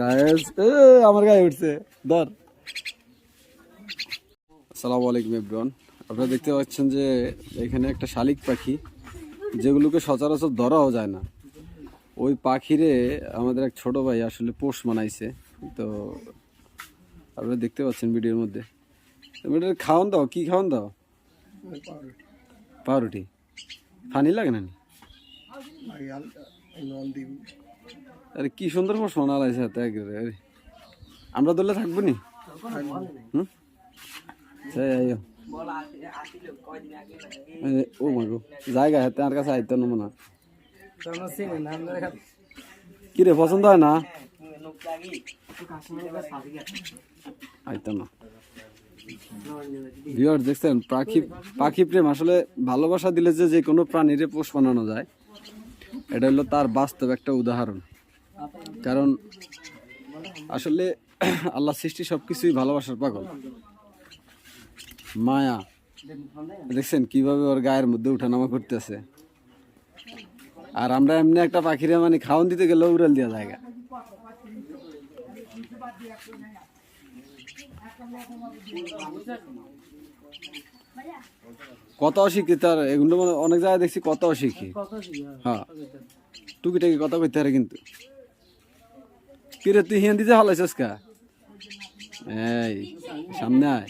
Guys এ আমার গায়ে উঠছে। ধর। আসসালামু আলাইকুম এভরিওয়ান আপনারা দেখতে পাচ্ছেন যে এখানে একটা শালিক পাখি যেগুলোকে সচরাচর ধরাও যায় না। ওই পাখিরে আমাদের এক ছোট ভাই আসলে পোষ মানাইছে। তো আপনারা দেখতে পাচ্ছেন ভিডিওর মধ্যে। খাওয়ান দাও কি খাওয়ান দাও? পাউরুটি। ফানি লাগে না নি? আরে, কি সুন্দর পোষ মানালাইছে হাতে একেবারে। আমরা ধরলে থাকব নি? হুম? ও জায়গা হাতে আর কাছে আইতো না। কি রে, পছন্দ হয় না? আইতো না। ভিউয়ার দেখছেন, পাখি পাখি প্রেম আসলে ভালোবাসা দিলে যে যে কোনো প্রাণীরে পোষ বানানো যায়। এটা হলো তার বাস্তব একটা উদাহরণ। কারণ আসলে আল্লাহ সৃষ্টি সব কিছুই ভালোবাসার পাগল। মায়া, দেখছেন কীভাবে ওর গায়ের মধ্যে উঠানামা করতেছে। আর আমরা এমনি একটা পাখিরে মানে খাওয়ান দিতে গেলে উড়াল দেওয়া জায়গা কত অশিক্ষিত? তার এগুলো মানে অনেক জায়গায় দেখছি কত অশিক্ষিত। হ্যাঁ। টুকিটাকি কথা কইতে পারে কিন্তু। কিরে তুই হিন্দি যে হলাইছিস কা? এই সামনে আয়।